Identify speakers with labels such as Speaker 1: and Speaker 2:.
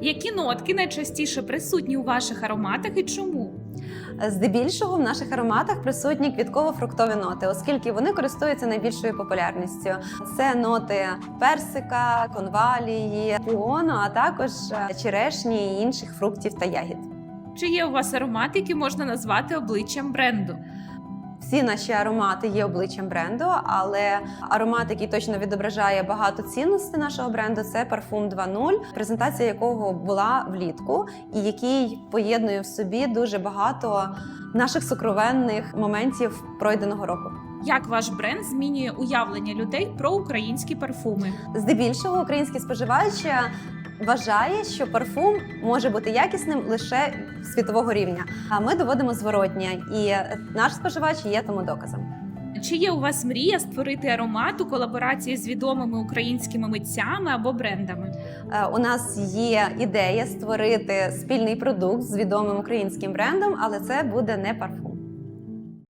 Speaker 1: Які нотки найчастіше присутні у ваших ароматах і чому?
Speaker 2: Здебільшого в наших ароматах присутні квітково-фруктові ноти, оскільки вони користуються найбільшою популярністю. Це ноти персика, конвалії, піону, а також е, черешні і інших фруктів та ягід.
Speaker 1: Чи є у вас аромат, який можна назвати обличчям бренду?
Speaker 2: Всі наші аромати є обличчям бренду, але аромат, який точно відображає багато цінностей нашого бренду, це парфум 2.0, презентація якого була влітку, і який поєднує в собі дуже багато наших сокровенних моментів пройденого року.
Speaker 1: Як ваш бренд змінює уявлення людей про українські парфуми?
Speaker 2: Здебільшого український споживач е, вважає, що парфум може бути якісним лише світового рівня. А ми доводимо зворотнє, і наш споживач є тому доказом.
Speaker 1: Чи є у вас мрія створити аромат у колаборації з відомими українськими митцями або брендами?
Speaker 2: Е, У нас є ідея створити спільний продукт з відомим українським брендом, але це буде не парфум.